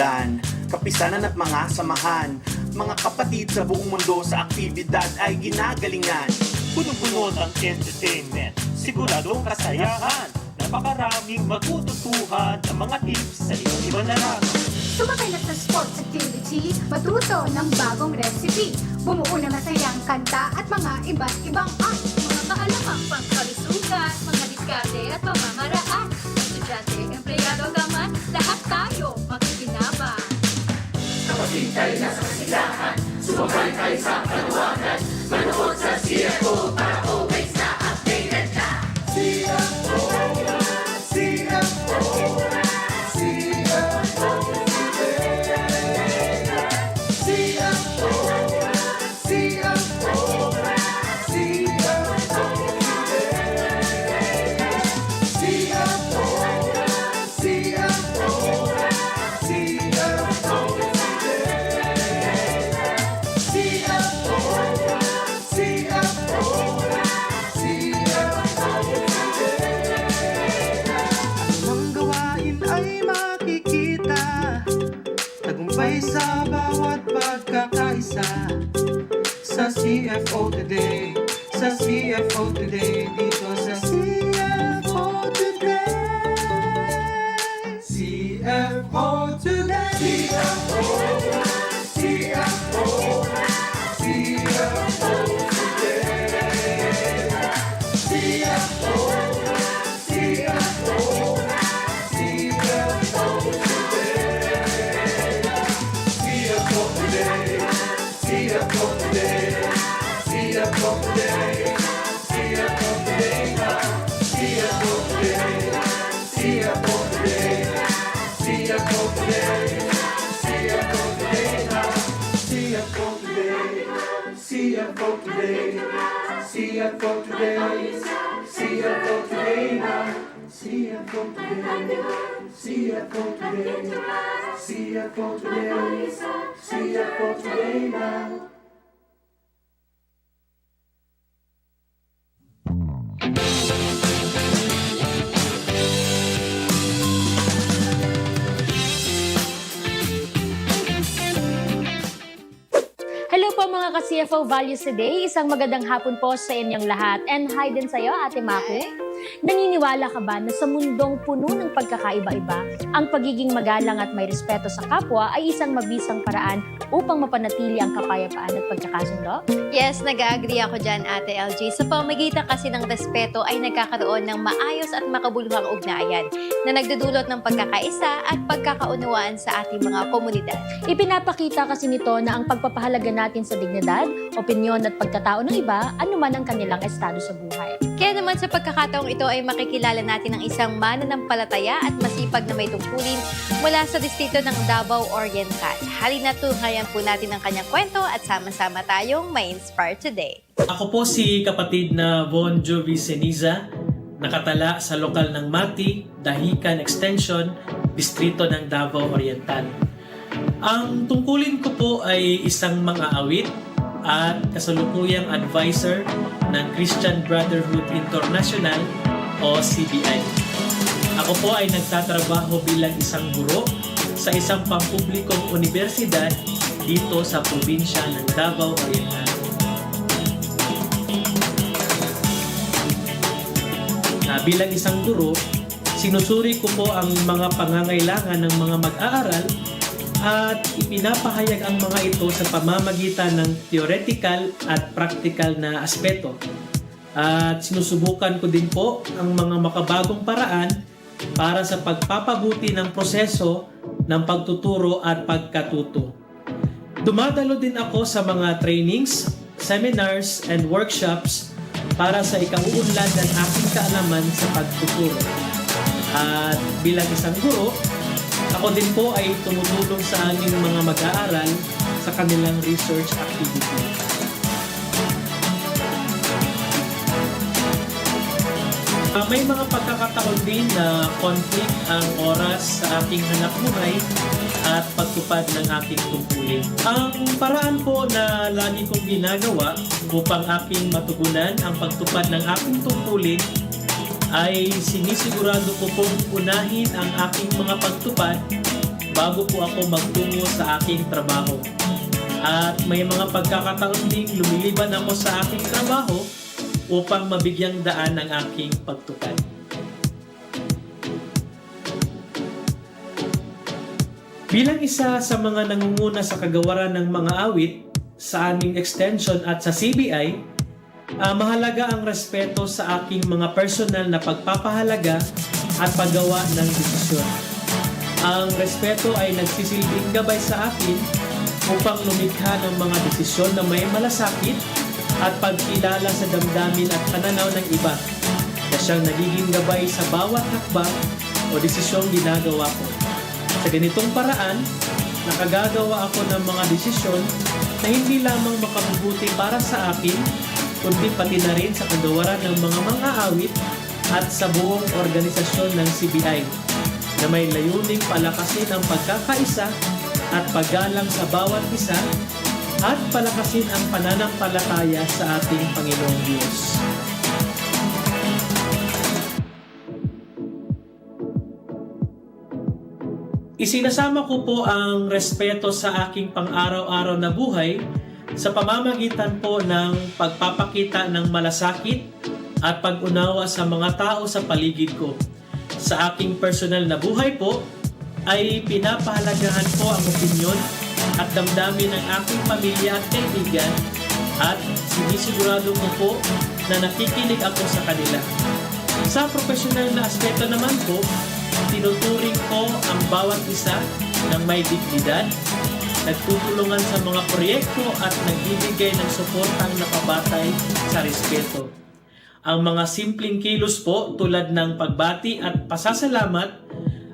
pinagmulan Kapisanan at mga samahan. Mga kapatid sa buong mundo sa aktibidad ay ginagalingan. Punong-puno ng entertainment, siguradong kasayahan. Napakaraming matututuhan ng mga tips sa iba't ibang larangan Sumakalap sa sports activity, matuto ng bagong recipe. Bumuo ng masayang kanta at mga iba't ibang art. Mga kaalamang pangkalusugan, mga diskarte at pamamaraan. kailangan Sumakay tayo sa kanawagan Manood sa CFO para o CFO Today. Sa CFO Today. Dito sa CFO Today. CFO Today now. CFO Today. CFO Today. CFO Today. CFO Today now mga ka-CFO Values Today. Isang magandang hapon po sa inyong lahat. And hi din sa'yo, Ate Maku. Naniniwala ka ba na sa mundong puno ng pagkakaiba-iba, ang pagiging magalang at may respeto sa kapwa ay isang mabisang paraan upang mapanatili ang kapayapaan at pagkakasundo? Yes, nag-agree ako dyan, Ate LG. Sa pamagitan kasi ng respeto ay nagkakaroon ng maayos at makabuluhang ugnayan na nagdudulot ng pagkakaisa at pagkakaunawaan sa ating mga komunidad. Ipinapakita kasi nito na ang pagpapahalaga natin sa dignidad, opinyon at pagkatao ng iba, anuman ang kanilang estado sa buhay. Kaya naman sa pagkakataong ito ay makikilala natin ang isang mananampalataya at masipag na may tungkulin mula sa distrito ng Davao Oriental. Halina tunghayan po natin ang kanyang kwento at sama-sama tayong may inspire today. Ako po si kapatid na Von Jovi Seniza, nakatala sa lokal ng Mati, Dahican Extension, distrito ng Davao Oriental. Ang tungkulin ko po ay isang mga awit at kasalukuyang advisor ng Christian Brotherhood International o CBI. Ako po ay nagtatrabaho bilang isang guro sa isang pampublikong universidad dito sa probinsya ng Davao Oriental. na bilang isang guro, sinusuri ko po ang mga pangangailangan ng mga mag-aaral at ipinapahayag ang mga ito sa pamamagitan ng theoretical at practical na aspeto. At sinusubukan ko din po ang mga makabagong paraan para sa pagpapabuti ng proseso ng pagtuturo at pagkatuto. Dumadalo din ako sa mga trainings, seminars, and workshops para sa ikauunlad ng aking kaalaman sa pagtuturo. At bilang isang guro, ako din po ay tumutulong sa aming mga mag-aaral sa kanilang research activity. Ah, may mga pagkakataon din na conflict ang oras sa aking hanap buhay at pagtupad ng aking tungkulin. Ang paraan po na lagi kong ginagawa upang aking matugunan ang pagtupad ng aking tungkulin ay sinisigurado ko pong unahin ang aking mga pagtupad bago po ako magtungo sa aking trabaho. At may mga pagkakataon ding lumiliban ako sa aking trabaho upang mabigyang daan ang aking pagtupad. Bilang isa sa mga nangunguna sa kagawaran ng mga awit sa aming extension at sa CBI, ah, mahalaga ang respeto sa aking mga personal na pagpapahalaga at paggawa ng desisyon. Ang respeto ay nagsisilbing gabay sa akin upang lumikha ng mga desisyon na may malasakit at pagkilala sa damdamin at pananaw ng iba na siyang nagiging gabay sa bawat hakbang o desisyong ginagawa ko. Sa ganitong paraan, nakagagawa ako ng mga desisyon na hindi lamang makabubuti para sa akin, kundi pati na rin sa kagawaran ng mga mang-aawit at sa buong organisasyon ng CBI na may layuning palakasin ang pagkakaisa at paggalang sa bawat isa at palakasin ang pananampalataya sa ating Panginoong Diyos. Isinasama ko po ang respeto sa aking pang-araw-araw na buhay sa pamamagitan po ng pagpapakita ng malasakit at pag-unawa sa mga tao sa paligid ko. Sa aking personal na buhay po, ay pinapahalagahan po ang opinyon at damdamin ng aking pamilya at kaibigan at sinisigurado ko po na nakikinig ako sa kanila. Sa profesional na aspeto naman po, tinuturing ko ang bawat isa ng may dignidad, nagtutulungan sa mga proyekto at nagbibigay ng suportang nakabatay sa respeto. Ang mga simpleng kilos po tulad ng pagbati at pasasalamat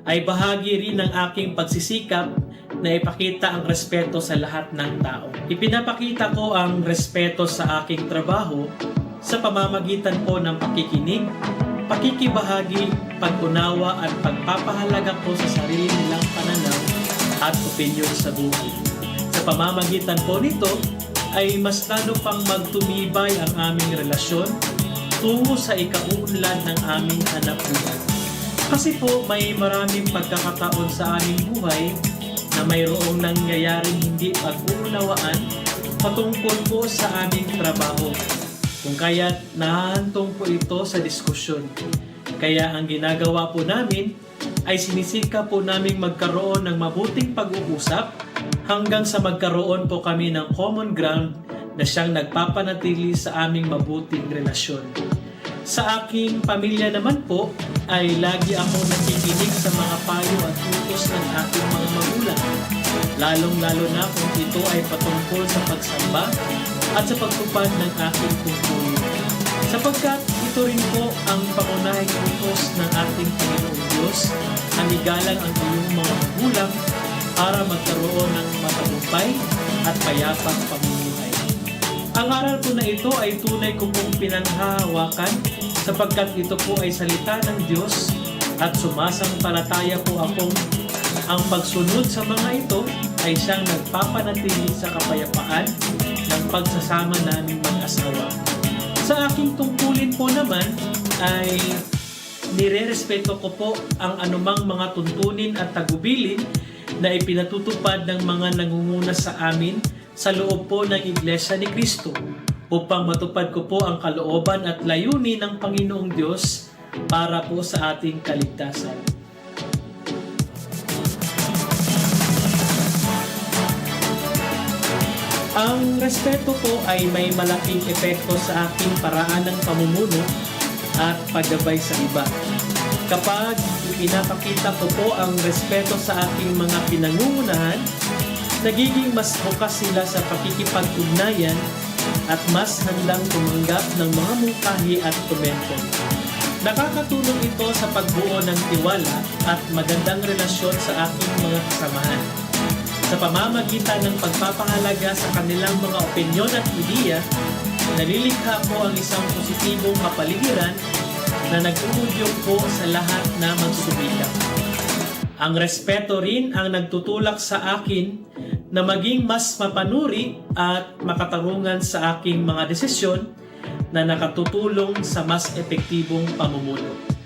ay bahagi rin ng aking pagsisikap na ipakita ang respeto sa lahat ng tao. Ipinapakita ko ang respeto sa aking trabaho sa pamamagitan po ng pakikinig, pakikibahagi, pag-unawa at pagpapahalaga ko sa sarili nilang pananaw at opinyon sa buhay. Sa pamamagitan po nito ay mas lalo pang magtumibay ang aming relasyon tungo sa ikauunlad ng aming buhay. Kasi po may maraming pagkakataon sa aming buhay na mayroong nangyayaring hindi pag-uunawaan patungkol po sa aming trabaho. Kung kaya nahahantong po ito sa diskusyon. Kaya ang ginagawa po namin ay sinisika po namin magkaroon ng mabuting pag-uusap hanggang sa magkaroon po kami ng common ground na siyang nagpapanatili sa aming mabuting relasyon. Sa aking pamilya naman po ay lagi ako nakikinig sa mga payo at utos ng aking mga magulang. Lalong-lalo na kung ito ay patungkol sa pagsamba at sa pagtupad ng aking tungkulin. Sapagkat ito rin po ang pangunahing utos ng ating Panginoong Diyos na igalang ang iyong mga magulang para magkaroon ng matagumpay at payapang pamumuhay. Ang aral po na ito ay tunay ko pong pinanghahawakan sapagkat ito po ay salita ng Diyos at sumasampalataya po akong ang pagsunod sa mga ito ay siyang nagpapanatili sa kapayapaan ng pagsasama naming mag-asawa. Sa aking tungkulin po naman ay nirerespeto ko po ang anumang mga tuntunin at tagubilin na ipinatutupad ng mga nangunguna sa amin sa loob po ng Iglesia ni Kristo upang matupad ko po ang kalooban at layunin ng Panginoong Diyos para po sa ating kaligtasan. Ang respeto po ay may malaking epekto sa aking paraan ng pamumuno at paggabay sa iba. Kapag ipinapakita ko po ang respeto sa aking mga pinangungunahan, nagiging mas bukas sila sa pakikipag-ugnayan at mas handang tumanggap ng mga mungkahi at komento. Nakakatulong ito sa pagbuo ng tiwala at magandang relasyon sa aking mga kasamahan. Sa pamamagitan ng pagpapahalaga sa kanilang mga opinyon at ideya, nalilikha po ang isang positibong kapaligiran na nag-uudyok po sa lahat na magsumikap. Ang respeto rin ang nagtutulak sa akin na maging mas mapanuri at makatarungan sa aking mga desisyon na nakatutulong sa mas epektibong pamumuno.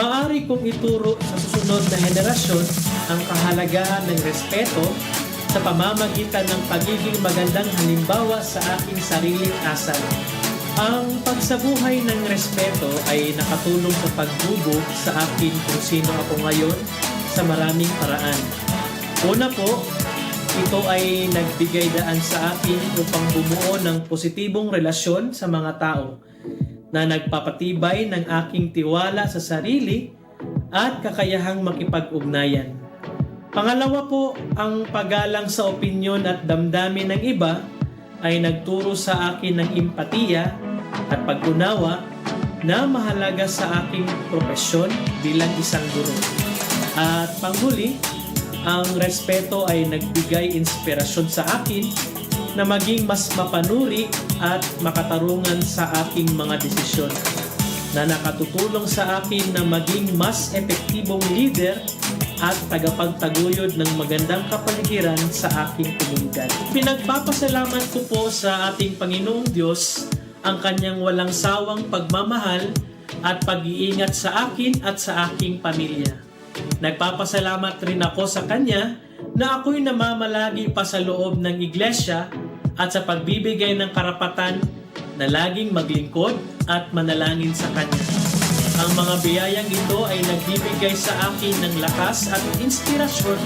Maari kong ituro sa susunod na henerasyon ang kahalagahan ng respeto sa pamamagitan ng pagiging magandang halimbawa sa aking sariling asal. Ang pagsabuhay ng respeto ay nakatulong sa pagbubo sa akin kung sino ako ngayon sa maraming paraan. Una po, ito ay nagbigay daan sa akin upang bumuo ng positibong relasyon sa mga tao na nagpapatibay ng aking tiwala sa sarili at kakayahang makipag-ugnayan. Pangalawa po, ang paggalang sa opinyon at damdamin ng iba ay nagturo sa akin ng empatiya at pag-unawa na mahalaga sa aking profesyon bilang isang guro. At panghuli, ang respeto ay nagbigay inspirasyon sa akin na maging mas mapanuri at makatarungan sa aking mga desisyon na nakatutulong sa akin na maging mas epektibong leader at tagapagtaguyod ng magandang kapaligiran sa aking komunidad. Pinagpapasalamat ko po sa ating Panginoong Diyos ang kanyang walang sawang pagmamahal at pag-iingat sa akin at sa aking pamilya. Nagpapasalamat rin ako sa Kanya na ako'y namamalagi pa sa loob ng iglesia at sa pagbibigay ng karapatan na laging maglingkod at manalangin sa Kanya. Ang mga biyayang ito ay nagbibigay sa akin ng lakas at inspirasyon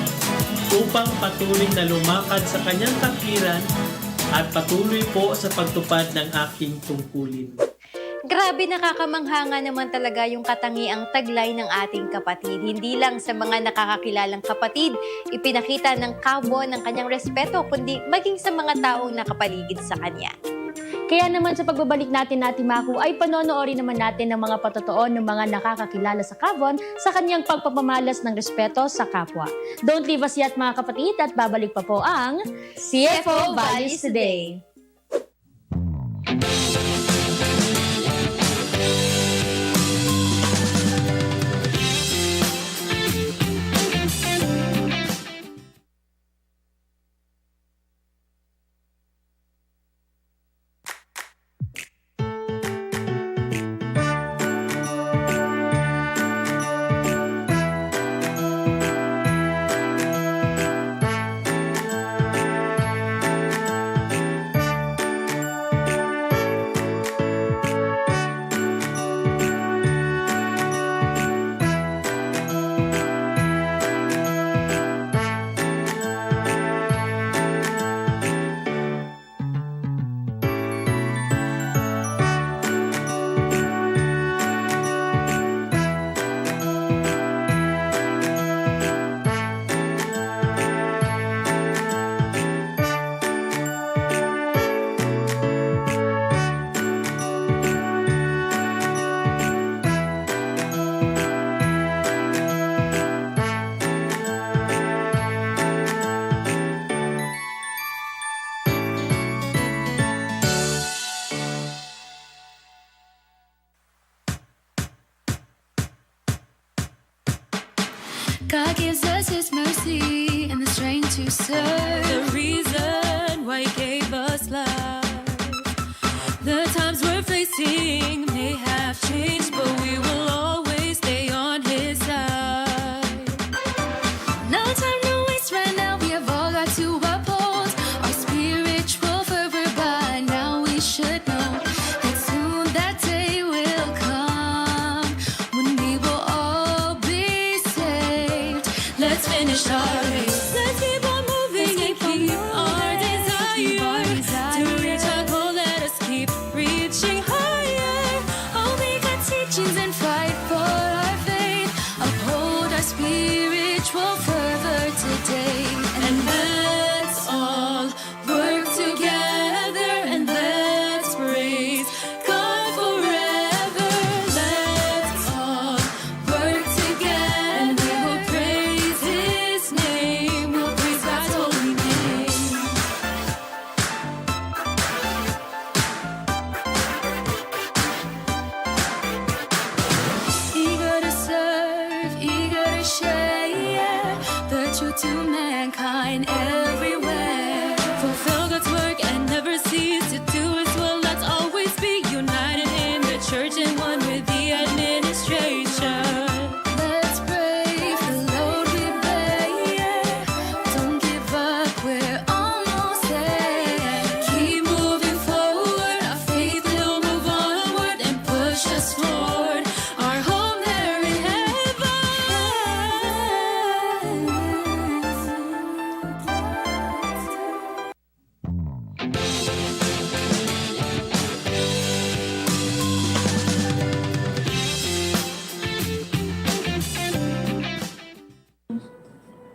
upang patuloy na lumakad sa kanyang katwiran at patuloy po sa pagtupad ng aking tungkulin. Grabe nakakamangha naman talaga yung katangiang taglay ng ating kapatid. Hindi lang sa mga nakakakilalang kapatid, ipinakita ng kabo ng kanyang respeto, kundi maging sa mga taong nakapaligid sa kanya. Kaya naman sa pagbabalik natin natin Maku ay panonoorin naman natin ng mga patotoo ng mga nakakakilala sa Kavon sa kanyang pagpapamalas ng respeto sa kapwa. Don't leave us yet mga kapatid at babalik pa po ang CFO Values Today.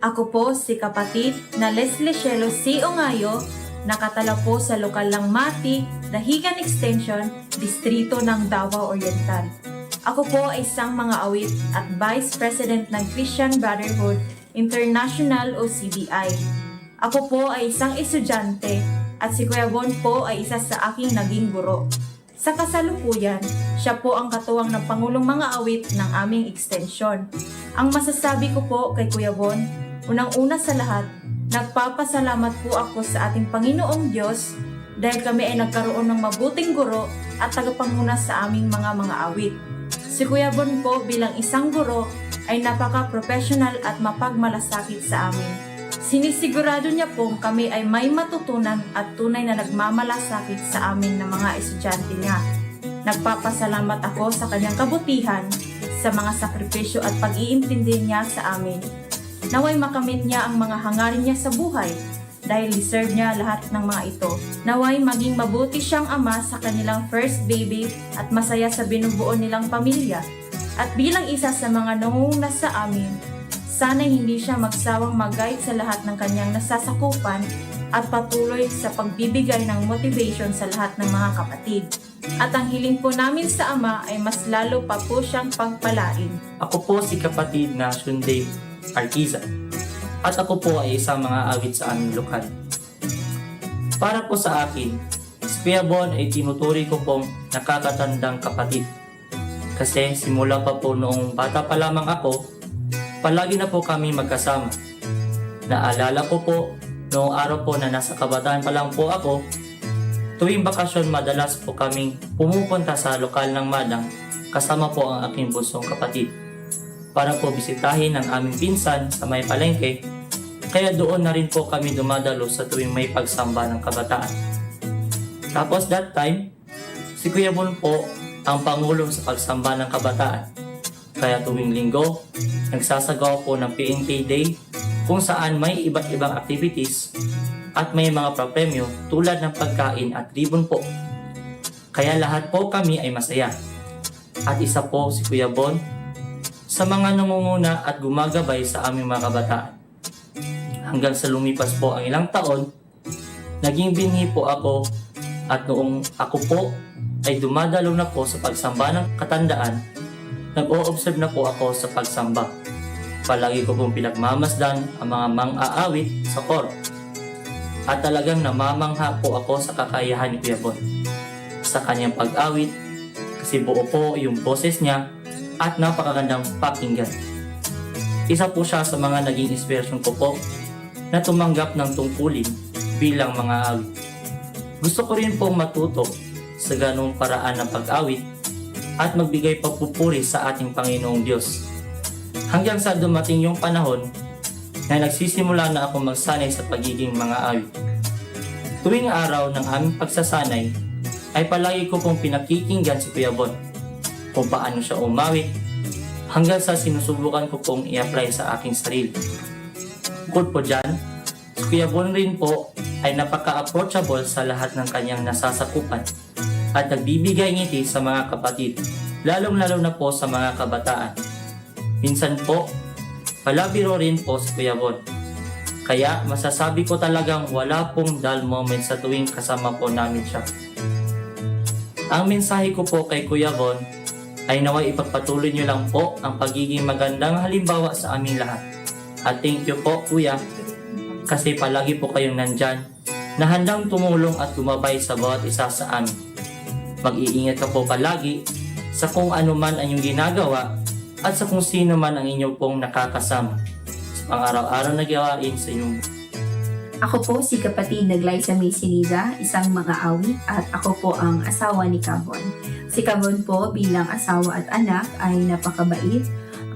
Ako po si kapatid na Leslie Shelo C. Ongayo, nakatala po sa lokal ng Mati, Dahigan Extension, Distrito ng Davao Oriental. Ako po ay isang mga awit at Vice President ng Christian Brotherhood International o CBI. Ako po ay isang estudyante at si Kuya Bon po ay isa sa aking naging guro. Sa kasalukuyan, siya po ang katuwang ng Pangulong Mga Awit ng aming extension. Ang masasabi ko po kay Kuya Bon, unang-una sa lahat, nagpapasalamat po ako sa ating Panginoong Diyos dahil kami ay nagkaroon ng mabuting guro at tagapanguna sa aming mga mga awit. Si Kuya Bon po bilang isang guro ay napaka-professional at mapagmalasakit sa amin. Sinisigurado niya pong kami ay may matutunan at tunay na nagmamalasakit sa amin ng mga estudyante niya. Nagpapasalamat ako sa kanyang kabutihan, sa mga sakripisyo at pag-iintindi niya sa amin. Naway makamit niya ang mga hangarin niya sa buhay dahil deserve niya lahat ng mga ito. Naway maging mabuti siyang ama sa kanilang first baby at masaya sa binubuo nilang pamilya. At bilang isa sa mga nangunguna sa amin, sana hindi siya magsawang mag-guide sa lahat ng kanyang nasasakupan at patuloy sa pagbibigay ng motivation sa lahat ng mga kapatid. At ang hiling po namin sa Ama ay mas lalo pa po siyang pagpalain. Ako po si kapatid na Shunday Artiza. At ako po ay isang mga awit sa aming lokal. Para po sa akin, si ay tinuturi ko pong nakakatandang kapatid. Kasi simula pa po noong bata pa lamang ako, palagi na po kami magkasama. Naalala ko po, noong araw po na nasa kabataan pa lang po ako, tuwing bakasyon madalas po kaming pumupunta sa lokal ng Madang kasama po ang aking bunsong kapatid para po bisitahin ang aming pinsan sa may palengke kaya doon na rin po kami dumadalo sa tuwing may pagsamba ng kabataan. Tapos that time, si Kuya Bon po ang pangulong sa pagsamba ng kabataan. Kaya tuwing linggo, nagsasagawa po ng PNK Day kung saan may iba't ibang activities at may mga papremyo tulad ng pagkain at ribbon po. Kaya lahat po kami ay masaya. At isa po si Kuya Bon sa mga nangunguna at gumagabay sa aming mga kabataan. Hanggang sa lumipas po ang ilang taon, naging binhi po ako at noong ako po ay dumadalo na po sa pagsamba ng katandaan, nag-o-observe na po ako sa pagsamba. Palagi ko pong pinagmamasdan ang mga mang-aawit sa koro. At talagang namamangha po ako sa kakayahan ni Kuya Bon. Sa kanyang pag-awit, kasi buo po yung boses niya at napakagandang pakinggan. Isa po siya sa mga naging inspirasyon ko po na tumanggap ng tungkulin bilang mga awit. Gusto ko rin pong matuto sa ganong paraan ng pag-awit at magbigay pagpupuri sa ating Panginoong Diyos. Hanggang sa dumating yung panahon na nagsisimula na ako magsanay sa pagiging mga awit. Tuwing araw ng aming pagsasanay ay palagi ko pong pinakikinggan si Kuya Bon kung paano siya umawit hanggang sa sinusubukan ko pong i-apply sa aking sarili. Bukod po dyan, si Kuya Bon rin po ay napaka-approachable sa lahat ng kanyang nasasakupan at nagbibigay ngiti sa mga kapatid, lalong-lalo na po sa mga kabataan. Minsan po, palabiro rin po si Kuya Bon. Kaya masasabi ko talagang wala pong dull moment sa tuwing kasama po namin siya. Ang mensahe ko po kay Kuya Bon ay naway ipagpatuloy niyo lang po ang pagiging magandang halimbawa sa aming lahat. At thank you po Kuya kasi palagi po kayong nandyan na handang tumulong at gumabay sa bawat isa sa amin. Mag-iingat ka po palagi sa kung ano man ang inyong ginagawa at sa kung sino man ang inyong pong nakakasama sa pang-araw-araw na gawain sa inyong Ako po si kapatid na Glyza May Siniza, isang mga awit at ako po ang asawa ni Cabon. Si Cabon po bilang asawa at anak ay napakabait,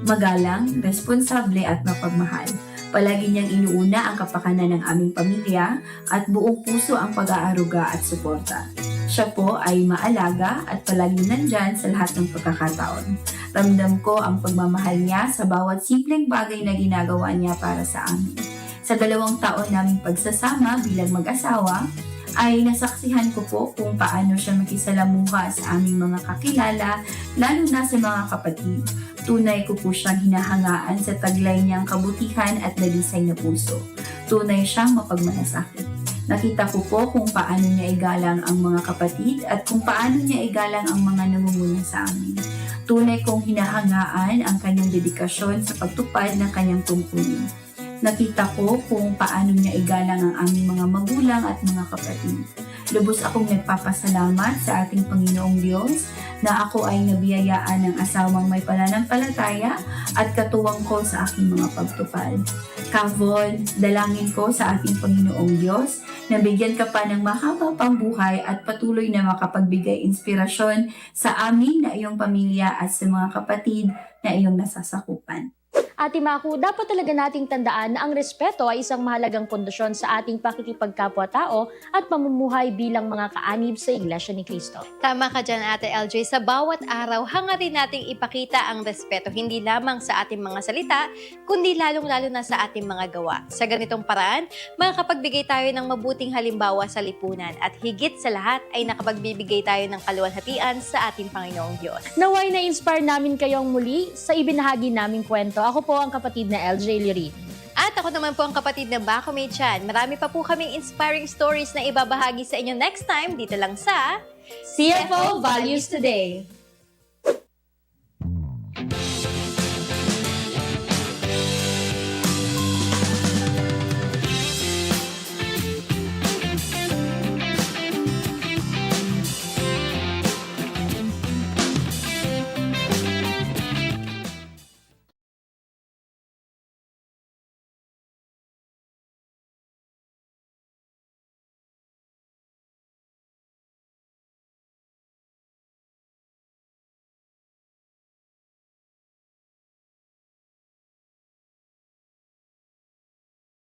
magalang, responsable at mapagmahal. Palagi niyang inuuna ang kapakanan ng aming pamilya at buong puso ang pag-aaruga at suporta. Siya po ay maalaga at palaging nandyan sa lahat ng pagkakataon. Ramdam ko ang pagmamahal niya sa bawat simpleng bagay na ginagawa niya para sa amin. Sa dalawang taon naming pagsasama bilang mag-asawa, ay nasaksihan ko po kung paano siya makisalamuha sa aming mga kakilala, lalo na sa mga kapatid. Tunay ko po siyang hinahangaan sa taglay niyang kabutihan at dalisay na puso. Tunay siyang mapagmalasakit. Nakita ko po kung paano niya igalang ang mga kapatid at kung paano niya igalang ang mga nangunguna sa amin. Tunay kong hinahangaan ang kanyang dedikasyon sa pagtupad ng kanyang tungkulin. Nakita ko kung paano niya igalang ang aming mga magulang at mga kapatid. Lubos akong nagpapasalamat sa ating Panginoong Diyos na ako ay nabiyayaan ng asawang may pananampalataya at katuwang ko sa aking mga pagtupad. Kavon, dalangin ko sa ating Panginoong Diyos Nabigyan ka pa ng mahaba pang buhay at patuloy na makapagbigay inspirasyon sa amin na iyong pamilya at sa mga kapatid na iyong nasasakupan. Ate Maku, dapat talaga nating tandaan na ang respeto ay isang mahalagang pundasyon sa ating pakikipagkapwa-tao at pamumuhay bilang mga kaanib sa Iglesia ni Cristo. Tama ka dyan, Ate LJ. Sa bawat araw, hangarin nating ipakita ang respeto hindi lamang sa ating mga salita, kundi lalong-lalo na sa ating mga gawa. Sa ganitong paraan, makakapagbigay tayo ng mabuting halimbawa sa lipunan at higit sa lahat ay nakapagbibigay tayo ng kaluwalhatian sa ating Panginoong Diyos. Naway na-inspire namin kayong muli sa ibinahagi naming kwento. Ako po ang kapatid na LJ Lirin. At ako naman po ang kapatid ng Bako May Chan. Marami pa po kaming inspiring stories na ibabahagi sa inyo next time dito lang sa CFO Values Today!